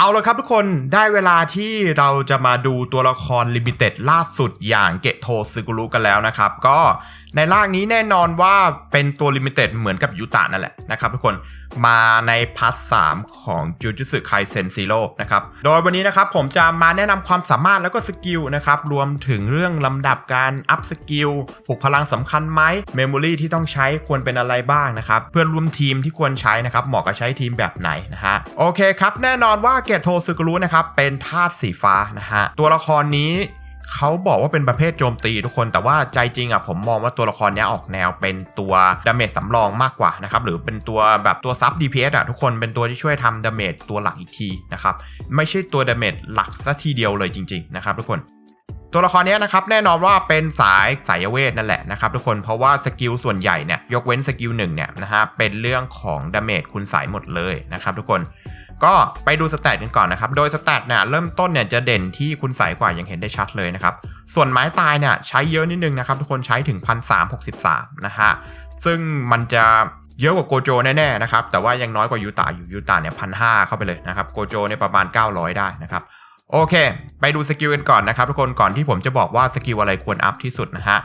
เอาละครับทุกคนได้เวลาที่เราจะมาดูตัวละครลิมิเต็ดล่าสุดอย่างเกะโทซึกุรุกันแล้วนะครับ ก็ ในร่างนี้แน่นอนว่าเป็นตัวลิมิเต็ดเหมือนกับยูตะนั่นแหละนะครับทุกคนมาในพาร์ทสของจูจูสึไคเซนซีโร่นะครับโดยวันนี้นะครับผมจะมาแนะนำความสามารถแล้วก็สกิลนะครับรวมถึงเรื่องลำดับการอัพสกิลปลุกพลังสำคัญไหมเมมโมรีที่ต้องใช้ควรเป็นอะไรบ้างนะครับเพื่อนร่วมทีมที่ควรใช้นะครับเหมาะกับใช้ทีมแบบไหนนะฮะโอเคครับแน่นอนว่าเกตโทซึกุรุนะครับเป็นธาตุสีฟ้านะฮะตัวละครนี้ เขาบอกว่าเป็นประเภทโจมตีทุกคนแต่ว่าใจจริงอะผมมองว่าตัวละครนี้ออกแนวเป็นตัวดาเมจสำรองมากกว่านะครับหรือเป็นตัวแบบตัวซับ DPS อะทุกคนเป็นตัวที่ช่วยทำดาเมจตัวหลักอีกทีนะครับไม่ใช่ตัวดาเมจหลักซะทีเดียวเลยจริงๆนะครับทุกคนตัวละครนี้นะครับแน่นอนว่าเป็นสายสายเวทนั่นแหละนะครับทุกคนเพราะว่าสกิลส่วนใหญ่เนี่ยยกเว้นสกิลหนึ่งเนี่ยนะฮะเป็นเรื่องของดาเมจคุณสายหมดเลยนะครับทุกคน ก็ไปดูสแตทกันก่อนนะครับ โดยสแตทเนี่ยเริ่มต้นเนี่ยจะเด่นที่คุณใสกว่าอย่างเห็นได้ชัดเลยนะครับ ส่วนไม้ตายเนี่ยใช้เยอะนิดนึงนะครับ ทุกคนใช้ถึง 1363 นะฮะ ซึ่งมันจะเยอะกว่าโกโจแน่ๆนะครับ แต่ว่ายังน้อยกว่ายูตาอยู่ยูตาเนี่ยพันห้าเข้าไปเลยนะครับ โกโจเนี่ยประมาณ 900 ได้นะครับ โอเค ไปดูสกิลกันก่อนนะครับทุกคนก่อนที่ผมจะบอกว่าสกิลอะไรควรอัพที่สุดนะฮะ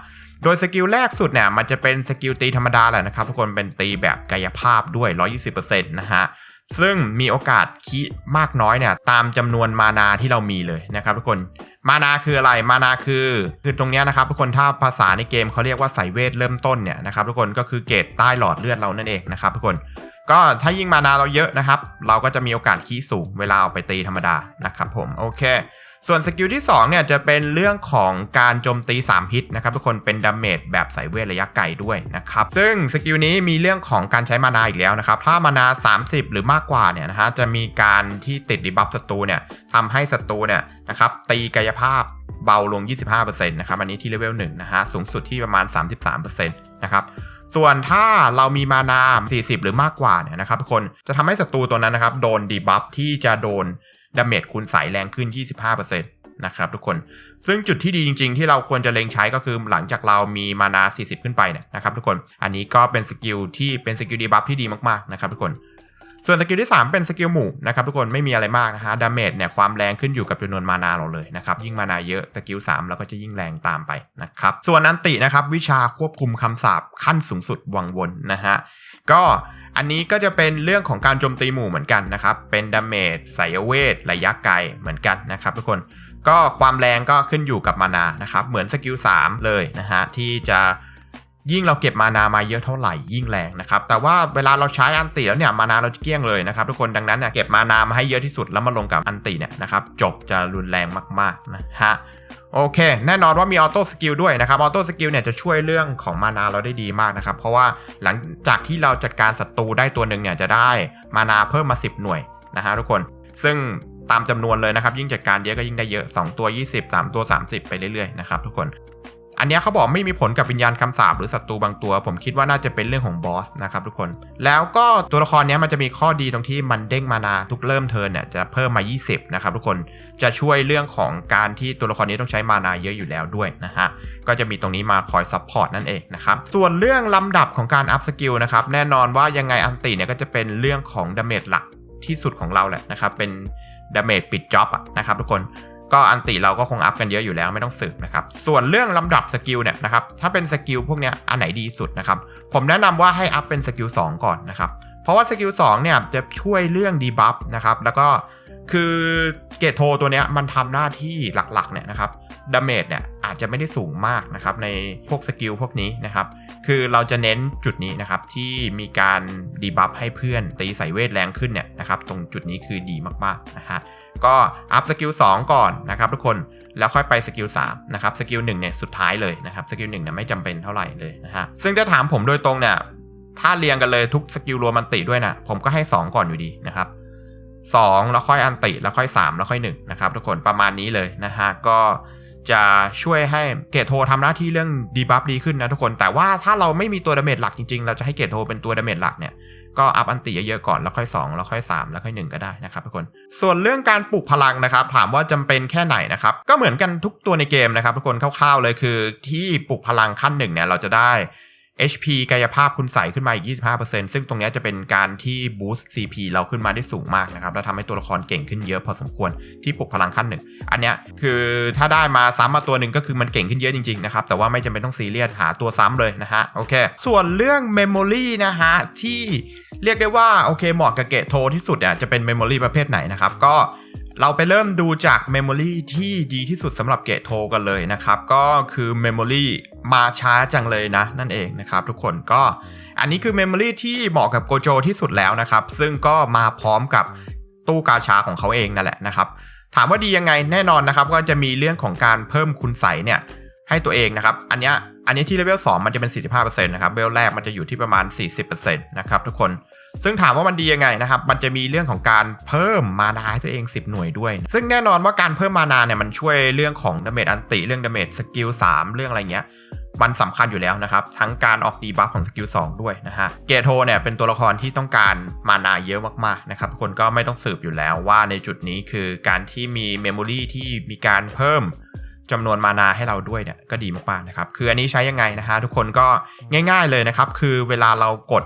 โดยสกิลแรกสุดเนี่ยมันจะเป็นสกิลตีธรรมดาแหละนะครับทุกคนเป็นตีแบบกายภาพด้วย 120%นะฮะ ซึ่งมีโอกาสคิมากน้อยเนี่ยตามจำนวนมานาที่เรามีเลยนะครับทุกคนมานาคืออะไรมานาคือคือตรงนี้นะครับทุกคนถ้าภาษาในเกมเขาเรียกว่าสายเวทเริ่มต้นเนี่ยนะครับทุกคนก็คือเกรดใต้หลอดเลือดเรานั่นเองนะครับทุกคนก็ถ้ายิ่งมานาเราเยอะนะครับ เราก็จะมีโอกาสคีสูงเวลาเอาไปตีธรรมดานะครับผมโอเค ส่วนสกิลที่ 2 เนี่ยจะเป็นเรื่องของการโจมตี 3 พิษนะครับ ทุกคนเป็นดาเมจแบบสายเวทระยะไกลด้วยนะครับ ซึ่งสกิลนี้มีเรื่องของการใช้มานาอีกแล้วนะครับ ถ้ามานา 30 หรือมากกว่าเนี่ยนะฮะจะมีการที่ติดดีบัฟศัตรูเนี่ยทำให้ศัตรูเนี่ยนะครับตีกายภาพเบาลง 25%นะครับอันนี้ที่เลเวล1นะฮะสูงสุดที่ประมาณ 33%นะครับส่วนถ้าเรามีมานา40 หรือมากกว่าเนี่ยนะครับทุกคนจะทำให้ศัตรูตัวนั้นนะครับโดนดีบัฟที่จะโดน ดาเมจคูณสายแรงขึ้น 25%นะครับทุกคน ซึ่งจุดที่ดีจริง ๆ ที่เราควรจะเล็งใช้ก็คือหลังจากเรามีมานา 40 ขึ้นไปเนี่ยนะครับทุกคน อันนี้ก็เป็นสกิลที่เป็นสกิลดีบัฟที่ดีมากๆนะครับทุกคน ส่วนสกิลที่ 3 เป็นสกิลหมู่นะครับทุกคนไม่มีอะไรมากนะฮะ ดาเมจเนี่ยความแรงขึ้นอยู่กับจำนวนมานาเราเลยนะครับ ยิ่งมานาเยอะสกิล3เราก็จะยิ่งแรงตามไปนะครับ ส่วนอันตินะครับวิชาควบคุมคำสาปขั้นสูงสุดวังวนนะฮะ ก็ อันนี้ก็จะเป็นเรื่องของการโจมตีหมู่เหมือนกันนะครับ เป็นดาเมจสายเวท ระยะไกลเหมือนกันนะครับทุกคน ก็ความแรงก็ขึ้นอยู่กับมานานะครับ เหมือนสกิล3เลยนะฮะที่จะยิ่งเราเก็บมานามาเยอะเท่าไหร่ยิ่งแรงนะครับ แต่ว่าเวลาเราใช้อันติแล้วเนี่ยมานาเราจะเกี้ยงเลยนะครับทุกคนดังนั้นเนี่ยเก็บมานามาให้เยอะที่สุดแล้วมาลงกับอันติเนี่ยนะครับจบจะรุนแรงมากๆนะฮะ โอเค แน่นอนว่ามีออโต้สกิลด้วยนะครับ ออโต้สกิลเนี่ยจะช่วยเรื่องของมานาเราได้ดีมากนะครับ เพราะว่าหลังจากที่เราจัดการศัตรูได้ตัวหนึ่งเนี่ยจะได้มานาเพิ่มมา 10 หน่วยนะฮะทุกคน ซึ่งตามจำนวนเลยนะครับ ยิ่งจัดการเยอะก็ยิ่งได้เยอะ 2 ตัว 20 3 ตัว 30 ไปเรื่อยๆนะครับทุกคน อันนี้เขาบอกไม่มีผลกับวิญญาณคำสาปหรือศัตรูบางตัว ผมคิดว่าน่าจะเป็นเรื่องของบอสนะครับทุกคน แล้วก็ตัวละครนี้มันจะมีข้อดีตรงที่มันเด้งมานาทุกเริ่มเทิร์นเนี่ยจะเพิ่มมา 20 นะครับทุกคนจะช่วยเรื่องของการที่ตัวละครนี้ต้องใช้มานาเยอะอยู่แล้วด้วยนะฮะก็จะมีตรงนี้มาคอยซัพพอร์ตนั่นเองนะครับส่วนเรื่องลำดับของการอัพสกิลนะครับแน่นอนว่ายังไงอันติเนี่ยก็จะเป็นเรื่องของดาเมจหลักที่สุดของเราแหละนะครับเป็นดาเมจปิดจ็อบอะนะครับทุกคน ก็อันติเราก็คงอัพกันเยอะอยู่แล้วไม่ต้องสืบนะครับส่วนเรื่องลำดับสกิลเนี่ยนะครับถ้าเป็นสกิลพวกเนี้ยอันไหนดีสุดนะครับผมแนะนำว่าให้อัพเป็นสกิล2ก่อนนะครับเพราะว่าสกิล2เนี่ยจะช่วยเรื่องดีบัฟนะครับแล้วก็คือเกตโทตัวเนี้ยมันทำหน้าที่หลักๆเนี่ยนะครับ ดาเมจเนี่ยอาจจะไม่ได้สูงมากนะครับในพวกสกิลพวกนี้นะครับ คือเราจะเน้นจุดนี้นะครับที่มีการดีบัฟให้เพื่อนตีใส่เวทแรงขึ้นเนี่ยนะครับตรงจุดนี้คือดีมากๆนะฮะก็อัพสกิล2ก่อนนะครับทุกคนแล้วค่อยไปสกิล3นะครับสกิล1เนี่ยสุดท้ายเลยนะครับสกิล1เนี่ยไม่จำเป็นเท่าไหร่เลยนะฮะซึ่งจะถามผมโดยตรงเนี่ยถ้าเรียงกันเลยทุกสกิลรวมอันติด้วยนะผมก็ให้ 2 ก่อนอยู่ดีนะครับ2แล้วค่อยอันติแล้วค่อย 3 แล้วค่อย1นะครับทุกคนประมาณนี้เลยนะฮะก็ จะช่วยให้เกตโททำหน้าที่เรื่องดีบัฟดีขึ้นนะทุกคน แต่ว่าถ้าเราไม่มีตัวดาเมจหลักจริงๆ เราจะให้เกตโทเป็นตัวดาเมจหลักเนี่ยก็อัพอันติเยอะๆก่อนแล้วค่อย 2 แล้วค่อย 3 แล้วค่อย 1 ก็ได้นะครับทุกคน ส่วนเรื่องการปลุกพลังนะครับ ถามว่าจำเป็นแค่ไหนนะครับ ก็เหมือนกันทุกตัวในเกมนะครับทุกคนคร่าวๆเลยคือ ที่ปลุกพลังขั้นหนึ่งเนี่ยเราจะได้ HP กายภาพคุณใส่ขึ้นมาอีก 25%ซึ่งตรงนี้จะเป็นการที่บูสต์ CP เราขึ้นมาได้สูงมากนะครับ แล้วทำให้ตัวละครเก่งขึ้นเยอะพอสมควรที่ปลุกพลังขั้นหนึ่ง อันเนี้ยคือถ้าได้มาซ้ำมาตัวหนึ่งก็คือมันเก่งขึ้นเยอะจริงๆนะครับ แต่ว่าไม่จำเป็นต้องซีเรียสหาตัวซ้ำเลยนะฮะ โอเค ส่วนเรื่อง Memory นะฮะที่เรียกได้ว่าโอเคเหมาะกับเกตโทที่สุดเนี่ยจะเป็น Memory ประเภทไหนนะครับก็ เราไปเริ่มดูจาก Memory ที่ดีที่สุดสำหรับเกตโทกันเลยนะครับ ก็คือ Memory มาช้าจังเลยนะ นั่นเองนะครับ ทุกคนก็อันนี้คือ Memory ที่เหมาะกับโกโจที่สุดแล้วนะครับ ซึ่งก็มาพร้อมกับตู้กาชาของเขาเองนั่นแหละนะครับ ถามว่าดียังไงแน่นอนนะครับ ก็จะมีเรื่องของการเพิ่มคุณใสเนี่ยให้ตัวเองนะครับ อันเนี้ย อันนี้ที่เลเวล2มันจะเป็น 45%นะครับเลเวลแรกมันจะอยู่ที่ประมาณ 40%นะครับทุกคน ซึ่งถามว่ามันดียังไงนะครับ มันจะมีเรื่องของการเพิ่มมานาให้ตัวเอง 10 หน่วยด้วย ซึ่งแน่นอนว่าการเพิ่มมานาเนี่ยมันช่วยเรื่องของดาเมจอันติ เรื่องดาเมจสกิล3เรื่องอะไรเงี้ย มันสำคัญอยู่แล้วนะครับ ทั้งการออกดีบัฟของสกิล2ด้วยนะฮะ เกโทเนี่ยเป็นตัวละครที่ต้องการมานาเยอะมากๆนะครับทุกคนก็ไม่ต้องสืบอยู่แล้วว่าในจุดนี้คือการที่มีเมมโมรีที่มีการเพิ่ม จำนวนมานาให้เราด้วยเนี่ยก็ดีมากๆนะครับ คืออันนี้ใช้ยังไงนะฮะทุกคนก็ง่ายๆเลยนะครับ คือเวลาเรากด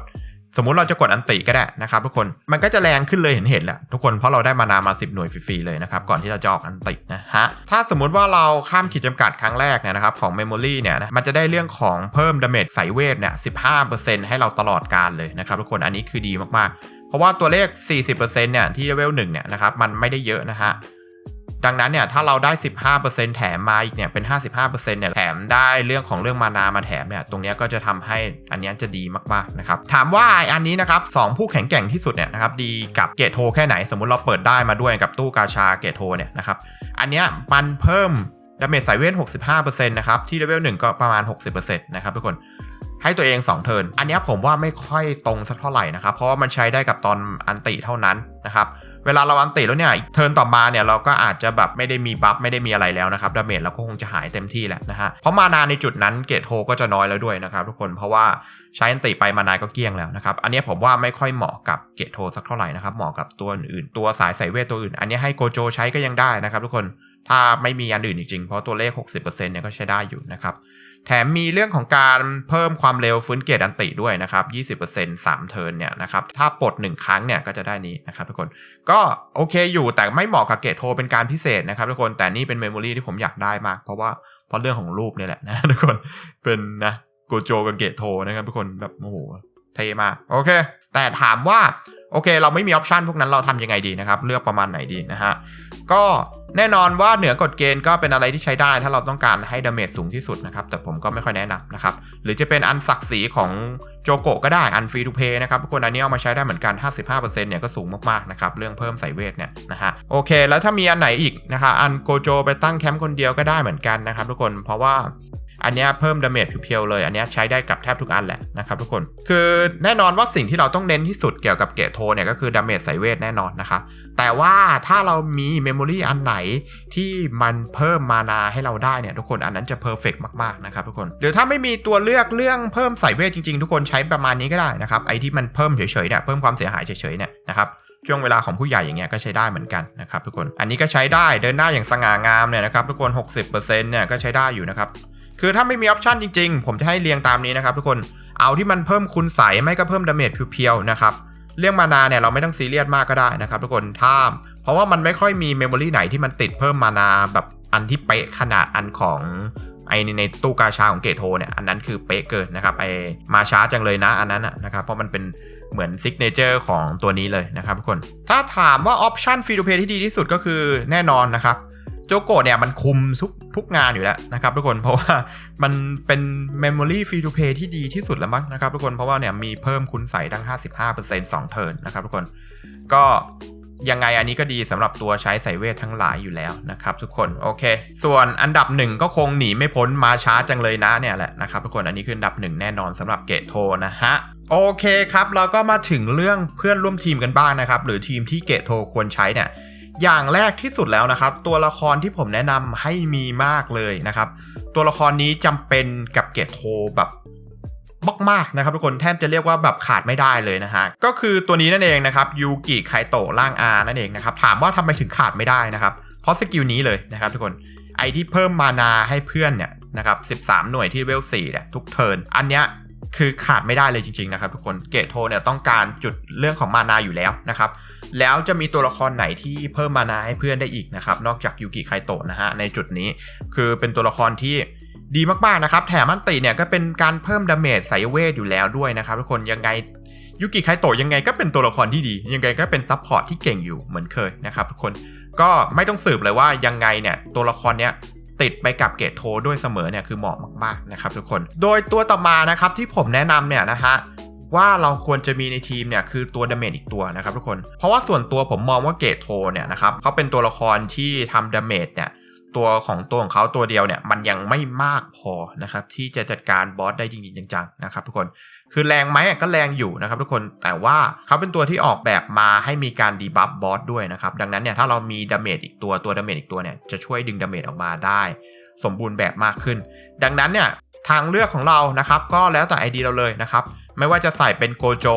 สมมุติเราจะกดอันติก็ได้นะครับทุกคนมันก็จะแรงขึ้นเลยเห็นเห็นแหละทุกคนเพราะเราได้มานามา 10 หน่วยฟรีๆเลยนะครับ ก่อนที่เราจะออกอันตินะฮะถ้าสมมุติว่าเราข้ามขีดจำกัดครั้งแรกเนี่ยนะครับของ Memory เนี่ยนะมันจะได้เรื่องของเพิ่มดาเมจสายเวทเนี่ย15%ให้เราตลอดการเลยนะครับทุกคนอันนี้คือดีมากๆ เพราะว่าตัวเลข 40%เนี่ยที่เลเวล1เนี่ยนะครับมันไม่ได้เยอะนะฮะ ดังนั้นเนี่ยถ้าเราได้ 15%แถมมาอีกเนี่ยเป็น 55%เนี่ยแถมได้เรื่องของเรื่องมานามาแถมเนี่ยตรงนี้ก็จะทำให้อันนี้จะดีมากๆนะครับถามว่าไออันนี้นะครับสองผู้แข็งแกร่งที่สุดเนี่ยนะครับดีกับเกตโทแค่ไหนสมมุติเราเปิดได้มาด้วยกับตู้กาชาเกตโทเนี่ยนะครับอันเนี้ยมันเพิ่มดาเมจสายเวท 65%นะครับที่เลเวล1ก็ประมาณ 60%นะครับทุกคนให้ตัวเอง 2 เทิร์น อันนี้ผมว่าไม่ค่อยตรงสักเท่าไหร่นะครับ เพราะว่ามันใช้ได้กับตอนอันติเท่านั้นนะครับ เวลาเราอันติแล้วเนี่ยเทิร์นต่อมาเนี่ยเราก็อาจจะแบบไม่ได้มีบัฟไม่ได้มีอะไรแล้วนะครับดาเมจเราก็คงจะหายเต็มที่แหละนะฮะเพราะมานาในจุดนั้นเกตโฮก็จะน้อยแล้วด้วยนะครับทุกคนเพราะว่าใช้อันติไปมานาก็เกี้ยงแล้วนะครับอันนี้ผมว่าไม่ค่อยเหมาะกับเกตโฮสักเท่าไหร่นะครับเหมาะกับตัวอื่นตัวสายใส่เวทตัวอื่น อันนี้ให้โกโจใช้ก็ยังได้นะครับทุกคนถ้าไม่มีอันอื่นจริงๆ เพราะตัวเลข 60%เนี่ยก็ใช้ได้อยู่นะครับ แถมมีเรื่องของการเพิ่มความเร็วฟื้นเกตอันติด้วยนะครับ 20% 3 เทิร์นเนี่ยนะครับ ถ้าปลด 1 ครั้งเนี่ยก็จะได้นี้นะครับทุกคน ก็โอเคอยู่แต่ไม่เหมาะกับเกตโทเป็นการพิเศษนะครับทุกคน แต่นี่เป็นเมมโมรีที่ผมอยากได้มาก เพราะว่าเพราะเรื่องของรูปเนี่ยแหละนะทุกคน เป็นนะโกโจกับเกตโทนะครับทุกคนแบบโอ้โหเท่มาก โอเค แต่ถามว่า โอเค เราไม่มีออปชันพวกนั้นเราทำยังไงดีนะครับ เลือกประมาณไหนดีนะฮะ ก็แน่นอนว่าเหนือกฎเกณฑ์ก็เป็นอะไรที่ใช้ได้ ถ้าเราต้องการให้ดาเมจสูงที่สุดนะครับ แต่ผมก็ไม่ค่อยแนะนำนะครับ หรือจะเป็นอันศักดิ์ศรีของโจโกก็ได้อันฟรีทูเพย์นะครับทุกคนอันนี้เอามาใช้ได้เหมือนกัน 55%เนี่ยก็สูงมากๆนะครับ เรื่องเพิ่มใส่เวทเนี่ยนะฮะโอเค แล้วถ้ามีอันไหนอีกนะคะอันโกโจไปตั้งแคมป์คนเดียวก็ได้เหมือนกันนะครับทุกคนเพราะว่า อันนี้เพิ่มดาเมจเพียวๆเลย อันนี้ใช้ได้กับแทบทุกอันแหละนะครับทุกคน คือแน่นอนว่าสิ่งที่เราต้องเน้นที่สุดเกี่ยวกับเกตโทเนี่ยก็คือดาเมจสายเวทแน่นอนนะครับ แต่ว่าถ้าเรามีเมมโมรีอันไหนที่มันเพิ่มมานาให้เราได้เนี่ยทุกคนอันนั้นจะเพอร์เฟกมากๆนะครับทุกคน หรือถ้าไม่มีตัวเลือกเรื่องเพิ่มสายเวทจริงๆ ทุกคนใช้ประมาณนี้ก็ได้นะครับ ไอที่มันเพิ่มเฉยๆเนี่ยเพิ่มความเสียหายเฉยๆเนี่ยนะครับช่วงเวลาของผู้ใหญ่อย่างเงี้ยก็ใช้ได้เหมือนกันนะครับทุกคน อันนี้ก็ใช้ได้เดินหน้าอย่างสง่างามเนี่ยนะครับทุกคน 60%เนี่ยก็ใช้ได้อยู่นะครับ คือถ้าไม่มีออปชันจริงๆ ผมจะให้เรียงตามนี้นะครับทุกคนเอาที่มันเพิ่มคุณใสไม่ก็เพิ่มดาเมจเพียวๆนะครับเรื่องมานาเนี่ยเราไม่ต้องซีเรียสมากก็ได้นะครับทุกคนถ้าเพราะว่ามันไม่ค่อยมีเมมโมรีไหนที่มันติดเพิ่มมานาแบบอันที่เป๊ะขนาดอันของไอในในตู้กาชาของเกโทเนี่ยอันนั้นคือเป๊ะเกินนะครับไอมาช้าจังเลยนะอันนั้นนะครับเพราะมันเป็นเหมือนซิกเนเจอร์ของตัวนี้เลยนะครับทุกคน ถ้าถามว่าออปชันฟรีดูเพย์ที่ดีที่สุดก็คือแน่นอนนะครับ โจโกะเนี่ยมันคุมทุกทุกงานอยู่แล้วนะครับทุกคนเพราะว่ามันเป็น Memory Free to Play ที่ดีที่สุดแล้วมั้งนะครับทุกคนเพราะว่าเนี่ยมีเพิ่มคุณใส่ตั้ง 55% 2 เทิร์นนะครับทุกคนก็ยังไงอันนี้ก็ดีสำหรับตัวใช้ใส่เวททั้งหลายอยู่แล้วนะครับทุกคนโอเค ส่วนอันดับหนึ่งก็คงหนีไม่พ้นมาช้าจังเลยนะเนี่ยแหละนะครับทุกคนอันนี้คืออันดับหนึ่งแน่นอนสำหรับเกตโทนะฮะโอเคครับเราก็มาถึงเรื่องเพื่อนร่วมทีมกันบ้างนะครับหรือทีมที่เกตโทควรใช้เนี่ย อย่างแรกที่สุดแล้วนะครับ ตัวละครที่ผมแนะนำให้มีมากเลยนะครับ ตัวละครนี้จำเป็นกับเกตโทแบบมากๆนะครับทุกคนแทบจะเรียกว่าแบบขาดไม่ได้เลยนะฮะก็คือตัวนี้นั่นเองนะครับยูกิไคโตะล่างอานั่นเองนะครับถามว่าทำไมถึงขาดไม่ได้นะครับ เพราะสกิลนี้เลยนะครับทุกคนไอที่เพิ่มมานาให้เพื่อนเนี่ยนะครับ13 หน่วยที่เวล4เนี่ยทุกเทิร์นอันเนี้ย คือขาดไม่ได้เลยจริงๆนะครับทุกคนเกตโทเนี่ยต้องการจุดเรื่องของมานาอยู่แล้วนะครับแล้วจะมีตัวละครไหนที่เพิ่มมานาให้เพื่อนได้อีกนะครับนอกจากยูกิไคโตะนะฮะในจุดนี้คือเป็นตัวละครที่ดีมากๆนะครับแถมมันติเนี่ยก็เป็นการเพิ่มดาเมจสายเวทอยู่แล้วด้วยนะครับทุกคนยังไงยูกิไคโตะยังไงก็เป็นตัวละครที่ดี ยังไงก็เป็นซัพพอร์ตที่เก่งอยู่เหมือนเคยนะครับทุกคนก็ไม่ต้องสืบเลยว่ายังไงเนี่ยตัวละครเนี้ย ติดไปกับเกตโทด้วยเสมอเนี่ยคือเหมาะมากๆนะครับทุกคน โดยตัวต่อมานะครับที่ผมแนะนำเนี่ยนะฮะว่าเราควรจะมีในทีมเนี่ยคือตัวดาเมจอีกตัวนะครับทุกคน เพราะว่าส่วนตัวผมมองว่าเกตโทเนี่ยนะครับเขาเป็นตัวละครที่ทำดาเมจเนี่ย ตัวของตัวของเขาตัวเดียวเนี่ยมันยังไม่มากพอนะครับที่จะจัดการบอสได้จริงๆจังๆนะครับทุกคนคือแรงไหมก็แรงอยู่นะครับทุกคนแต่ว่าเขาเป็นตัวที่ออกแบบมาให้มีการดีบัฟบอสด้วยนะครับดังนั้นเนี่ยถ้าเรามีดาเมจอีกตัวตัวดาเมจอีกตัวเนี่ยจะช่วยดึงดาเมจออกมาได้ สมบูรณ์แบบมากขึ้น ดังนั้นเนี่ยทางเลือกของเรานะครับก็แล้วแต่ไอเดียเราเลยนะครับไม่ว่าจะใส่เป็นโกโจ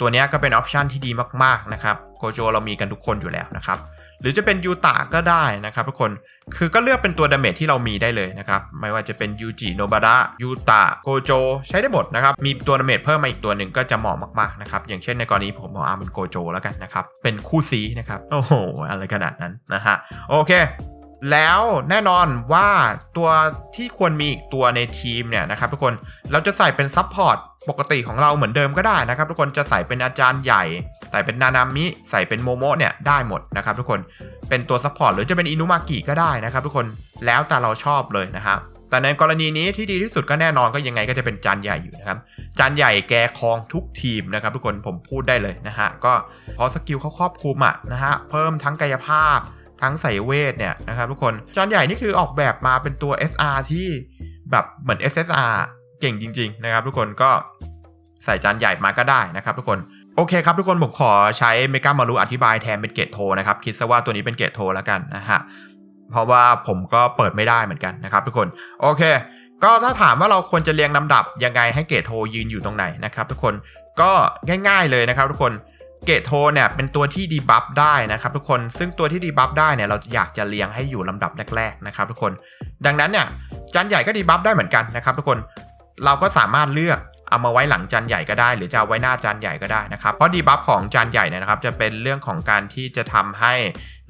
ตัวนี้ก็เป็นออปชันที่ดีมากๆนะครับโกโจเรามีกันทุกคนอยู่แล้วนะครับ หรือจะเป็นยูตะก็ได้นะครับทุกคนคือก็เลือกเป็นตัวดาเมจที่เรามีได้เลยนะครับ ไม่ว่าจะเป็นยูจิโนบาระยูตะโกโจใช้ได้หมดนะครับ มีตัวดาเมจเพิ่มมาอีกตัวหนึ่งก็จะเหมาะมากๆนะครับ อย่างเช่นในกรณีผมเอาอาร์มเป็นโกโจแล้วกันนะครับ เป็นคู่ซีนะครับ โอ้โห อะไรขนาดนั้นนะฮะ โอเคแล้วแน่นอนว่าตัวที่ควรมีอีกตัวในทีมเนี่ยนะครับทุกคนเราจะใส่เป็นซับพอร์ต ปกติของเราเหมือนเดิมก็ได้นะครับ ทุกคนจะใส่เป็นอาจารย์ใหญ่ ใส่เป็นนานามิ ใส่เป็นโมโมเนี่ยได้หมดนะครับ ทุกคนเป็นตัวซัพพอร์ตหรือจะเป็นอินุมากิก็ได้นะครับทุกคนแล้วแต่เราชอบเลยนะครับแต่ในกรณีนี้ที่ดีที่สุดก็แน่นอนก็ยังไงก็จะเป็นจานใหญ่อยู่นะครับจานใหญ่แกครองทุกทีมนะครับ ทุกคนผมพูดได้เลยนะฮะก็พราะสกิลเขาครอบคลุมอะนะฮะเพิ่มทั้งกายภาพ ทั้งใส่เวทเนี่ยนะครับทุกคนจานใหญ่นี่คือออกแบบมาเป็นตัว SR ที่แบบเหมือน SSR เก่งจริง ๆ นะครับ ทุกคนก็ใส่จานใหญ่มาก็ได้นะครับ ทุกคนโอเคครับทุกคนผมขอใช้เมกามารุอธิบายแทนเป็นเกตโทนะครับคิดซะว่าตัวนี้เป็นเกตโทแล้วกันนะฮะเพราะว่าผมก็เปิดไม่ได้เหมือนกันนะครับทุกคนโอเค ก็ถ้าถามว่าเราควรจะเรียงลำดับยังไงให้เกตโทยืนอยู่ตรงไหนนะครับ ทุกคนก็ง่าย ๆเลยนะครับ ทุกคนเกตโทเนี่ยเป็นตัวที่ดีบัฟได้นะครับทุกคนซึ่งตัวที่ดีบัฟได้เนี่ยเราอยากจะเรียงให้อยู่ลำดับแรกๆนะครับทุกคน ดังนั้นเนี่ยจานใหญ่ก็ดีบัฟได้เหมือนกันนะครับทุกคน เราก็สามารถเลือกเอามาไว้หลังจานใหญ่ก็ได้ หรือจะเอาไว้หน้าจานใหญ่ก็ได้นะครับเพราะดีบัฟของจานใหญ่เนี่ยนะครับ จะเป็นเรื่องของการที่จะทำให้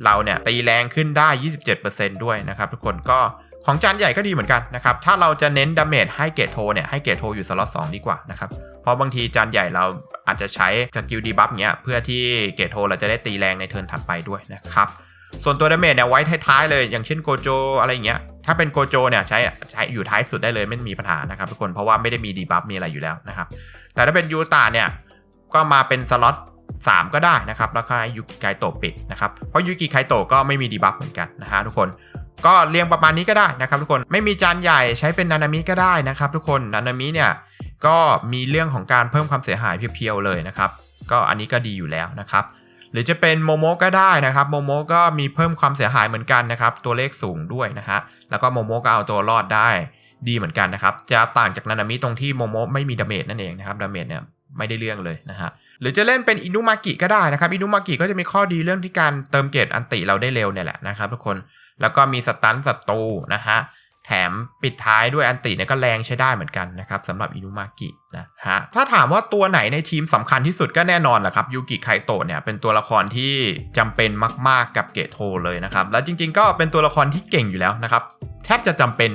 เราเนี่ยตีแรงขึ้นได้ 27%ด้วยนะครับ ทุกคนก็ของจานใหญ่ก็ดีเหมือนกันนะครับ ถ้าเราจะเน้นดาเมจให้เกตโทเนี่ยให้เกตโทอยู่สล็อต2ดีกว่านะครับ เพราะบางทีจานใหญ่เราอาจจะใช้สกิลดีบัฟเนี้ยเพื่อที่เกตโทเราจะได้ตีแรงในเทิร์นถัดไปด้วยนะครับ ส่วนตัวดาเมจเนี่ยไว้ท้ายๆเลย อย่างเช่นโกโจอะไรเงี้ย ถ้าเป็นโกโจเนี่ยใช้ใช้อยู่ท้ายสุดได้เลยไม่มีปัญหานะครับทุกคน เพราะว่าไม่ได้มีดีบัฟมีอะไรอยู่แล้วนะครับ แต่ถ้าเป็นยูตาเนี่ยก็มาเป็นสล็อต3 ก็ได้นะครับ แล้วก็ยูกิไคโตปิดนะครับ เพราะยูกิไคโตก็ไม่มีดีบัฟเหมือนกันนะฮะทุกคนก็เรียงประมาณนี้ก็ได้นะครับทุกคนไม่มีจานใหญ่ใช้เป็นนานามิก็ได้นะครับ ทุกคนนานามิเนี่ยก็มีเรื่องของการเพิ่มความเสียหายเพียวๆเลยนะครับ ก็อันนี้ก็ดีอยู่แล้วนะครับ หรือจะเป็นโมโมก็ได้นะครับโมโมก็มีเพิ่มความเสียหายเหมือนกันนะครับ ตัวเลขสูงด้วยนะฮะแล้วก็โมโมก็เอาตัวรอดได้ดีเหมือนกันนะครับ จะต่างจากนานามิตรงที่โมโมไม่มีดาเมจนั่นเองนะครับดาเมจเนี่ยไม่ได้เรื่องเลยนะฮะหรือจะเล่นเป็นอินุมากิก็ได้นะครับอินุมากิก็จะมีข้อดีเรื่องที่การเติมเกรดอันติเราได้เร็วเนี่ยแหละนะครับทุกคนแล้วก็มีสตันศัตรูนะฮะ แถมปิดท้ายด้วยอันติเนี่ยก็แรงใช้ได้เหมือนกันนะครับสำหรับอินุมากินะฮะถ้าถามว่าตัวไหนในทีมสำคัญที่สุดก็แน่นอนแหละครับยูกิไคโตะเนี่ยเป็นตัวละครที่จำเป็นมาก ๆกับเกโทเลยนะครับ และจริง ๆ ก็เป็นตัวละครที่เก่งอยู่แล้วนะครับแทบจะจำเป็น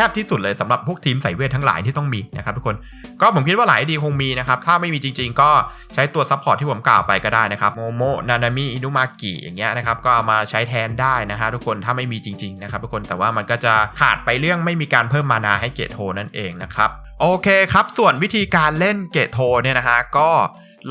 ทบที่สุดเลยสำหรับพวกทีมใส่เวททั้งหลายที่ต้องมีนะครับทุกคนก็ผมคิดว่าหลายดีคงมีนะครับถ้าไม่มีจริง ๆ ก็ใช้ตัวซัพพอร์ตที่ผมกล่าวไปก็ได้นะครับโมโมนานามิอินุมากิอย่างเงี้ยนะครับก็มาใช้แทนได้นะฮะทุกคนถ้าไม่มีจริงๆนะครับทุกคนแต่ว่ามันก็จะขาดไปเรื่องไม่มีการเพิ่มมานาให้เกตโทนั่นเองนะครับโอเคครับส่วนวิธีการเล่นเกตโทเนี่ยนะฮะก็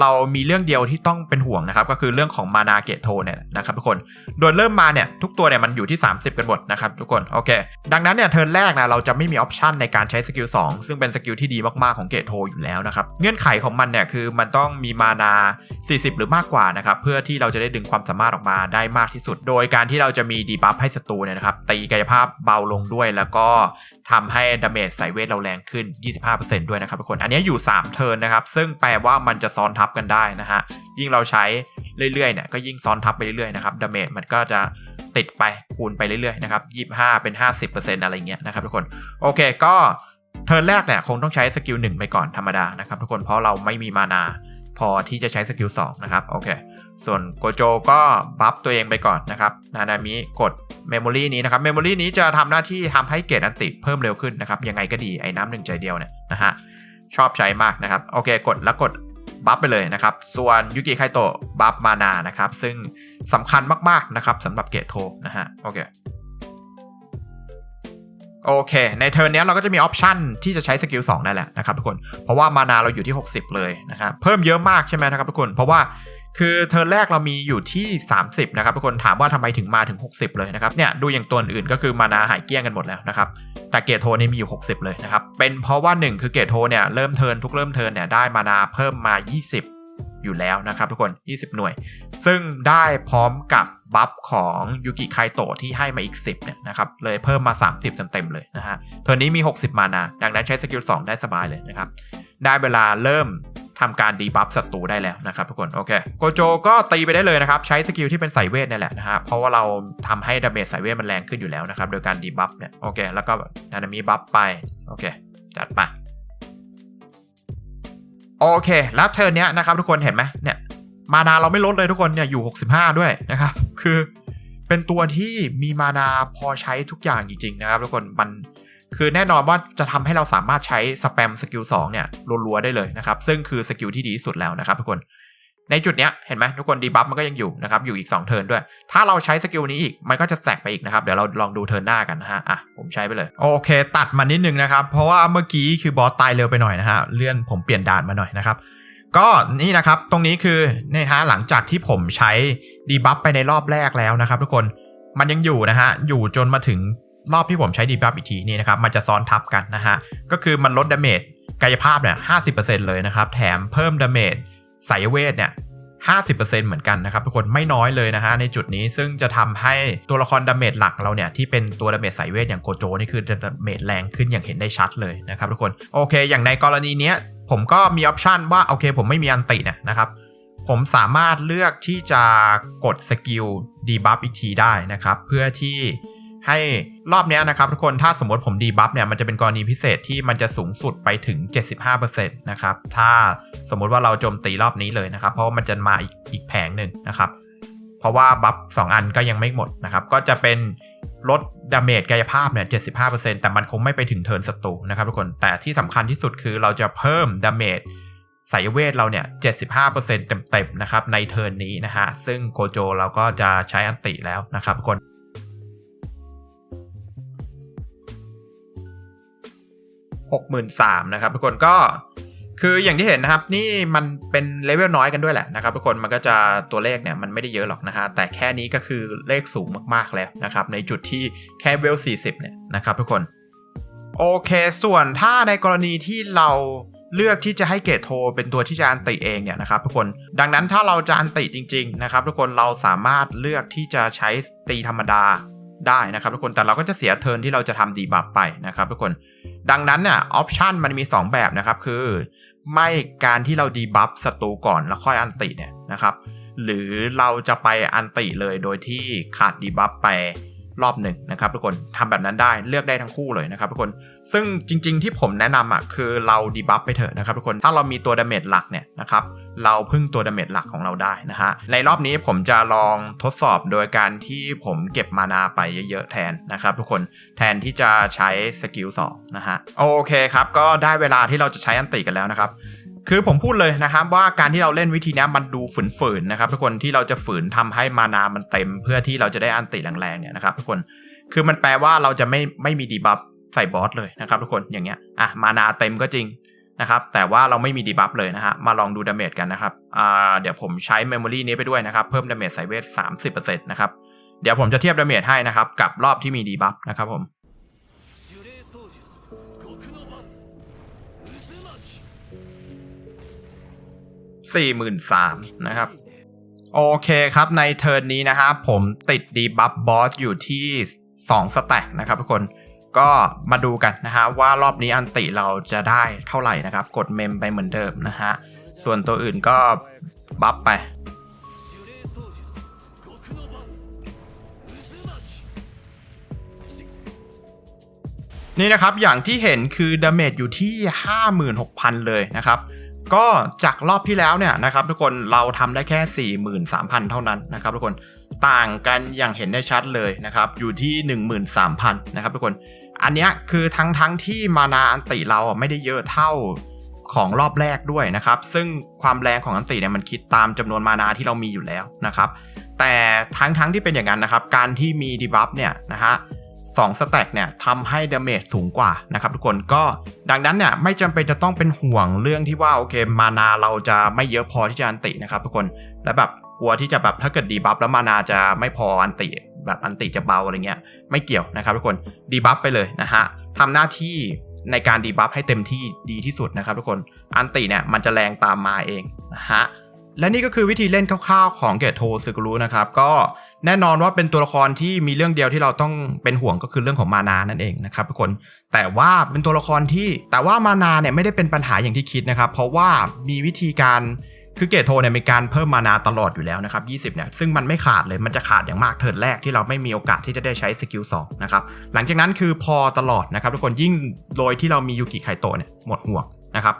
เรามีเรื่องเดียวที่ต้องเป็นห่วงนะครับ ก็คือเรื่องของมานาเกตโทเนี่ยนะครับทุกคน โดยเริ่มมาเนี่ยทุกตัวเนี่ยมันอยู่ที่ 30 กันหมดนะครับทุกคนโอเค ดังนั้นเนี่ยเทิร์นแรกนะเราจะไม่มีออปชันในการใช้สกิล2ซึ่งเป็นสกิลที่ดีมากๆของเกตโทอยู่แล้วนะครับ เงื่อนไขของมันเนี่ยคือมันต้องมีมานา 40 หรือมากกว่านะครับเพื่อที่เราจะได้ดึงความสามารถออกมาได้มากที่สุด โดยการที่เราจะมีดีบัฟให้ศัตรูเนี่ยนะครับตีกายภาพเบาลงด้วยแล้วก็ทำให้ดาเมจใส่เวทเราแรงขึ้น 25%ด้วยนะครับทุกคน อันนี้อยู่ 3 เทิร์นนะครับซึ่งแปลว่ามันจะซ้อนทับกันได้นะฮะ ยิ่งเราใช้เรื่อยๆเนี่ยก็ยิ่งซ้อนทับไปเรื่อยๆนะครับดาเมจมันก็จะติดไปคูณไปเรื่อยๆนะครับ25 เป็น 50%อะไรเงี้ยนะครับทุกคน โอเคก็เทิร์นแรกเนี่ยคงต้องใช้สกิลหนึ่งไปก่อนธรรมดานะครับทุกคนเพราะเราไม่มีมานาพอที่จะใช้สกิล2นะครับโอเค ส่วนโกโจก็บัฟตัวเองไปก่อนนะครับ นานามิกดเมมโมรีนี้นะครับเมมโมรีนี้จะทำหน้าที่ทำให้เกรดอันติเพิ่มเร็วขึ้นนะครับ ยังไงก็ดีไอ้น้ำหนึ่งใจเดียวเนี่ยนะฮะชอบใช้มากนะครับ โอเคกดแล้วกด บัฟไปเลยนะครับ ส่วนยุกิไคโตะบัฟมานานะครับ ซึ่งสำคัญมากๆนะครับสำหรับเกรดโทนะฮะโอเคโอเค ในเทิร์นนี้เราก็จะมีออปชันที่จะใช้สกิล2ได้แหละนะครับทุกคน เพราะว่ามานาเราอยู่ที่ 60 เลยนะครับ เพิ่มเยอะมากใช่ไหมนะครับทุกคน เพราะว่า คือเทิร์แรกเรามีอยู่ที่ 30 นะครับทุกคนถามว่าทำไมถึงมาถึง 60 เลยนะครับเนี่ยดูอย่างตัวอื่นก็คือมานาหายเกี้ยงกันหมดแล้วนะครับแต่เกรดโทนี่มีอยู่ 60 เลยนะครับเป็นเพราะว่า 1 คือเกรดโทเนี่ยเริ่มเทิร์นทุกเริ่มเทิร์นเนี่ยได้มานาเพิ่มมา 20 อยู่แล้วนะครับทุกคน 20 หน่วย ซึ่งได้พร้อมกับบัฟของยูกิไคโตะที่ให้มาอีก 10เนี่ยนะครับเลยเพิ่มมา 30 เต็มๆเลยนะฮะเทอร์นนี้มี 60 มานาดังนั้นใช้สกิล2ได้สบายเลยนะครับได้เวลาเริ่ม ทำการดีบัฟศัตรูได้แล้วนะครับทุกคนโอเคโกโจก็ตีไปได้เลยนะครับใช้สกิลที่เป็นสายเวทนี่แหละนะฮะเพราะว่าเราทำให้ดาเมจสายเวทมันแรงขึ้นอยู่แล้วนะครับโดยการดีบัฟเนี่ยโอเคแล้วก็นานามิบัฟไปโอเคจัดไปโอเคแล้วเทิร์นเนี้ยนะครับทุกคนเห็นไหมเนี่ยมานาเราไม่ลดเลยทุกคนเนี่ยอยู่ 65 ด้วยนะครับคือเป็นตัวที่มีมานาพอใช้ทุกอย่างจริงๆนะครับทุกคนมัน คือแน่นอนว่าจะทำให้เราสามารถใช้สแปมสกิล2เนี่ยรัวๆได้เลยนะครับ ซึ่งคือสกิลที่ดีที่สุดแล้วนะครับทุกคนในจุดเนี้ยเห็นไหมทุกคนดีบัฟมันก็ยังอยู่นะครับอยู่อีก 2 เทิร์นด้วย ถ้าเราใช้สกิลนี้อีก มันก็จะแตกไปอีกนะครับ เดี๋ยวเราลองดูเทิร์นหน้ากันนะฮะอะผมใช้ไปเลย โอเค ตัดมานิดนึงนะครับ เพราะว่าเมื่อกี้คือบอสตายเร็วไปหน่อยนะฮะเลื่อนผมเปลี่ยนด่านมาหน่อยนะครับ ก็นี่นะครับตรงนี้คือเนี่ยฮะหลังจากที่ผมใช้ดีบัฟไปในรอบแรกแล้วนะครับ ทุกคนมันยังอยู่นะฮะอยู่จนมาถึง รอบที่ผมใช้ดีบัฟอีกทีนี่นะครับมันจะซ้อนทับกันนะฮะก็คือมันลดดาเมจกายภาพเนี่ยห้เลยนะครับแถมเพิ่มดาเมจสายเวทเนี่ย50%เหมือนกันนะครับทุกคนไม่น้อยเลยนะฮะในจุดนี้ซึ่งจะทำให้ตัวละครดาเมจหลักเราเนี่ยที่เป็นตัวดาเมจสายเวทอย่างโกโจนี่คือจะดาเมจแรงขึ้นอย่างเห็นได้ชัดเลยนะครับทุกคนโอเค อย่างในกรณีเนี้ยผมก็มีออปชันว่าโอเค ผมไม่มีอันติเนี่ยนะครับผมสามารถเลือกที่จะกดสกิลดีบัฟอีกทีได้นะครับเพื่อที่ ให้รอบนี้นะครับทุกคนถ้าสมมติผมดีบัฟเนี่ยมันจะเป็นกรณีพิเศษที่มันจะสูงสุดไปถึง 75%นะครับถ้าสมมติว่าเราโจมตีรอบนี้เลยนะครับ เพราะว่ามันจะมาอีกอีกแผงหนึ่งนะครับเพราะว่าบัฟ2อันก็ยังไม่หมดนะครับก็จะเป็นลดดาเมจกายภาพเนี่ย 75%แต่มันคงไม่ไปถึงเทิร์นศัตรูนะครับทุกคนแต่ที่สำคัญที่สุดคือเราจะเพิ่มดาเมจสายเวทเราเนี่ย 75%เต็มๆนะครับในเทิร์นนี้นะฮะซึ่งโกโจเราก็จะใช้อันติแล้วนะครับทุกคน 63,000นะครับทุกคนก็คืออย่างที่เห็นนะครับนี่มันเป็นเลเวลน้อยกันด้วยแหละนะครับทุกคนมันก็จะตัวเลขเนี่ยมันไม่ได้เยอะหรอกนะฮะแต่แค่นี้ก็คือเลขสูงมากๆแล้วนะครับในจุดที่แค่เวล 40 เนี่ยนะครับทุกคนโอเค ส่วนถ้าในกรณีที่เราเลือกที่จะให้เกรดโทเป็นตัวที่จะอันติเองเนี่ยนะครับทุกคนดังนั้นถ้าเราจะอันติจริง ๆ นะครับ ทุกคนเราสามารถเลือกที่จะใช้ตีธรรมดา ได้นะครับทุกคนแต่เราก็จะเสียเทิร์นที่เราจะทำดีบัฟไปนะครับทุกคนดังนั้นเนี่ยออปชันมันมี 2 แบบนะครับ คือไม่การที่เราดีบัฟศัตรูก่อนแล้วค่อยอันติเนี่ยนะครับ หรือเราจะไปอันติเลยโดยที่ขาดดีบัฟไป รอบหนึ่งนะครับทุกคนทำแบบนั้นได้เลือกได้ทั้งคู่เลยนะครับทุกคนซึ่งจริง ๆ ที่ผมแนะนำอะคือเราดีบัฟไปเถอะนะครับทุกคนถ้าเรามีตัวดาเมจหลักเนี่ยนะครับเราพึ่งตัวดาเมจหลักของเราได้นะฮะในรอบนี้ผมจะลองทดสอบโดยการที่ผมเก็บมานาไปเยอะๆแทนนะครับทุกคนแทนที่จะใช้สกิล2นะฮะโอเคครับก็ได้เวลาที่เราจะใช้อันติกันแล้วนะครับ คือผมพูดเลยนะครับว่าการที่เราเล่นวิธีนี้มันดูฝืนๆนะครับทุกคนที่เราจะฝืนทำให้มานามันเต็ม เพื่อที่เราจะได้อันติแรงๆเนี่ยนะครับทุกคนคือมันแปลว่าเราจะไม่ไม่มีดีบัฟใส่บอสเลยนะครับทุกคนอย่างเงี้ยอะมานาเต็มก็จริงนะครับแต่ว่าเราไม่มีดีบัฟเลยนะฮะมาลองดูดาเมจกันนะครับอ่าเดี๋ยวผมใช้เมมโมรีนี้ไปด้วยนะครับเพิ่มดาเมจใส่เวท30%นะครับเดี๋ยวผมจะเทียบดาเมจให้นะครับกับรอบที่มีดีบัฟนะครับผม 43,000นะครับ โอเคครับในเทิร์นนี้นะครับผมติดดีบัฟบอสอยู่ที่ 2 สแต็กนะครับทุกคนก็มาดูกันนะฮะว่ารอบนี้อันติเราจะได้เท่าไหร่นะครับ กดเมมไปเหมือนเดิมนะฮะส่วนตัวอื่นก็บัฟไป นี่นะครับอย่างที่เห็นคือดาเมจอยู่ที่ 56,000 เลยนะครับ ก็จากรอบที่แล้วเนี่ยนะครับทุกคนเราทำได้แค่ 43,000 เท่านั้นนะครับทุกคนต่างกันอย่างเห็นได้ชัดเลยนะครับอยู่ที่ 13,000นะครับทุกคน อันเนี้ยคือทั้งทั้งที่มานาอันติเราไม่ได้เยอะเท่าของรอบแรกด้วยนะครับ ซึ่งความแรงของอันติเนี่ยมันคิดตามจำนวนมานาที่เรามีอยู่แล้วนะครับ แต่ทั้งทั้งที่เป็นอย่างนั้นนะครับ การที่มีดีบัฟเนี่ยนะฮะ สองสแต็กเนี่ยทำให้ดาเมจสูงกว่านะครับทุกคนก็ดังนั้นเนี่ยไม่จำเป็นจะต้องเป็นห่วงเรื่องที่ว่าโอเคมานาเราจะไม่เยอะพอที่จะอันตินะครับทุกคนและแบบกลัวที่จะแบบถ้าเกิดดีบัฟแล้วมานาจะไม่พออันติแบบอันติจะเบาอะไรเงี้ยไม่เกี่ยวนะครับทุกคนดีบัฟไปเลยนะฮะทำหน้าที่ในการดีบัฟให้เต็มที่ดีที่สุดนะครับทุกคนอันติเนี่ยมันจะแรงตามมาเองนะฮะ และนี่ก็คือวิธีเล่นคร่าวๆของเกตโทซึกุรุนะครับ ก็แน่นอนว่าเป็นตัวละครที่มีเรื่องเดียวที่เราต้องเป็นห่วงก็คือเรื่องของมานานั่นเองนะครับทุกคนแต่ว่าเป็นตัวละครที่แต่ว่ามานาเนี่ยไม่ได้เป็นปัญหาอย่างที่คิดนะครับ เพราะว่ามีวิธีการคือเกตโทเนี่ยมีการเพิ่มมานาตลอดอยู่แล้วนะครับ20เนี่ยซึ่งมันไม่ขาดเลยมันจะขาดอย่างมากเทิร์นแรกที่เราไม่มีโอกาสที่จะได้ใช้สกิล2นะครับหลังจากนั้นคือพอตลอดนะครับทุกคนยิ่งโดยที่เรามียูกิไคโตเนี่ยหมดห่วงนะครับ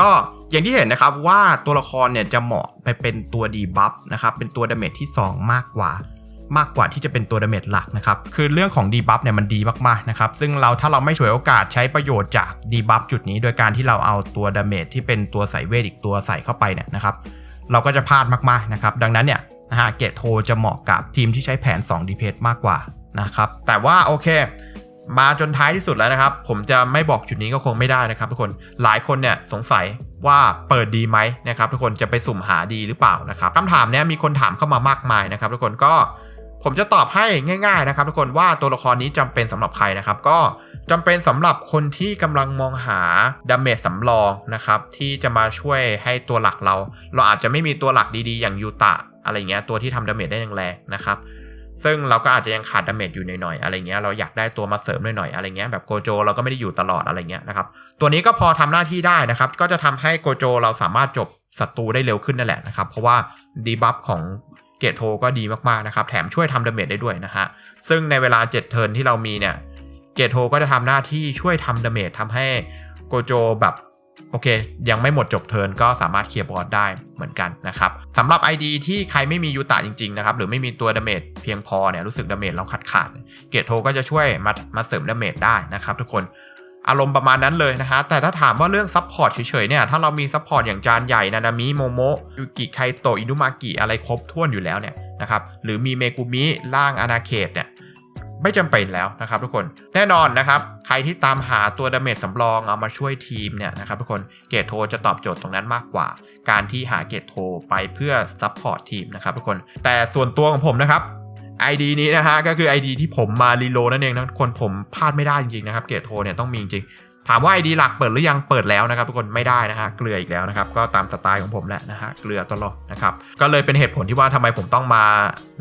ก็อย่างที่เห็นนะครับว่าตัวละครเนี่ยจะเหมาะไปเป็นตัวดีบัฟนะครับเป็นตัวดาเมจที่ 2 มากกว่ามากกว่าที่จะเป็นตัวดาเมจหลักนะครับ คือเรื่องของดีบัฟเนี่ยมันดีมากๆนะครับ ซึ่งเราถ้าเราไม่ฉวยโอกาสใช้ประโยชน์จากดีบัฟจุดนี้ โดยการที่เราเอาตัวดาเมจที่เป็นตัวใส่เวทอีกตัวใส่เข้าไปเนี่ยนะครับ เราก็จะพลาดมากๆนะครับ ดังนั้นเนี่ยนะฮะเกตโทจะเหมาะกับทีมที่ใช้แผน 2 ดีเพมากกว่านะครับ แต่ว่าโอเค มาจนท้ายที่สุดแล้วนะครับ ผมจะไม่บอกจุดนี้ก็คงไม่ได้นะครับทุกคนหลายคนเนี่ยสงสัยว่าเปิดดีไหมนะครับทุกคนจะไปสุ่มหาดีหรือเปล่านะครับคำถามเนี้ยมีคนถามเข้ามามากมายนะครับ ทุกคนก็ผมจะตอบให้ง่าย ๆนะครับ ทุกคนว่าตัวละครนี้จำเป็นสำหรับใครนะครับ ก็จำเป็นสำหรับคนที่กำลังมองหาดาเมจสำรองนะครับที่จะมาช่วยให้ตัวหลักเรา เราอาจจะไม่มีตัวหลักดีๆ อย่างยูตะอะไรเงี้ยตัวที่ทำดาเมจได้แรงๆนะครับ ซึ่งเราก็อาจจะยังขาดดาเมจอยู่หน่อยๆอะไรเงี้ยเราอยากได้ตัวมาเสริมหน่อยๆอะไรเงี้ยแบบโกโจเราก็ไม่ได้อยู่ตลอดอะไรเงี้ยนะครับตัวนี้ก็พอทำหน้าที่ได้นะครับ ก็จะทำให้โกโจเราสามารถจบศัตรูได้เร็วขึ้นนั่นแหละนะครับ เพราะว่าดีบัฟของเกตโทก็ดีมากๆนะครับ แถมช่วยทำดาเมจได้ด้วยนะฮะซึ่งในเวลา 7 เทิร์นที่เรามีเนี่ยเกตโทก็จะทำหน้าที่ช่วยทำดาเมจทำให้โกโจแบบ โอเค ยังไม่หมดจบเทิร์นก็สามารถเคลียร์บอสได้เหมือนกันนะครับสำหรับ ID ที่ใครไม่มียูตะจริงๆนะครับหรือไม่มีตัวดาเมจเพียงพอเนี่ยรู้สึกดาเมจเราขาดขาดเกตโทก็จะช่วยมามาเสริมดาเมจได้นะครับทุกคนอารมณ์ประมาณนั้นเลยนะฮะ แต่ถ้าถามว่าเรื่องซัพพอร์ตเฉยๆเนี่ย ถ้าเรามีซัพพอร์ตอย่างจานใหญ่นานามิโมโมะยูกิไคโตอินุมากิอะไรครบถ้วนอยู่แล้วเนี่ยนะครับ หรือมีเมกุมิร่างอนาเขตเนี่ย ไม่จำเป็นแล้วนะครับทุกคนแน่นอนนะครับใครที่ตามหาตัวดาเมจสำรองเอามาช่วยทีมเนี่ยนะครับทุกคนเกตโทจะตอบโจทย์ตรงนั้นมากกว่า การที่หาเกตโทไปเพื่อซัพพอร์ตทีมนะครับทุกคนแต่ส่วนตัวของผมนะครับ ID นี้นะฮะก็คือ ID ที่ผมมารีโลนั่นเองนะทุกคนผมพลาดไม่ได้จริงๆนะครับเกตโทเนี่ยต้องมีจริง ถามว่า ID หลักเปิดหรือยังเปิดแล้วนะครับทุกคนไม่ได้นะฮะเกลืออีกแล้วนะครับก็ตามสไตล์ของผมแหละนะฮะเกลือตลอดนะครับก็เลยเป็นเหตุผลที่ว่าทำไมผมต้องมา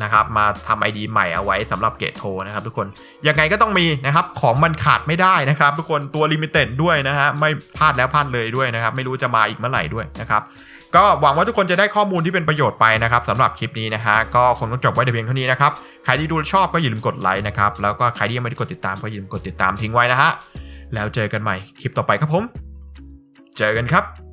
นะครับมาทำ ID ใหม่เอาไว้สำหรับเกตโทนะครับทุกคนยังไงก็ต้องมีนะครับของมันขาดไม่ได้นะครับทุกคนตัวลิมิเต็ดด้วยนะฮะไม่พลาดแล้วพลาดเลยด้วยนะครับไม่รู้จะมาอีกเมื่อไหร่ด้วยนะครับก็หวังว่าทุกคนจะได้ข้อมูลที่เป็นประโยชน์ไปนะครับสำหรับคลิปนี้นะฮะก็คงต้องจบไว้แต่เพียงเท่านี้นะครับใครที่ดูชอบก็อย่าลืมกดไลค์นะครับแล้วก็ใครที่ยังไม่ได้กดติดตามก็อย่าลืมกดติดตามทิ้งไว้นะฮะ แล้วเจอกันใหม่คลิปต่อไปครับผม เจอกันครับ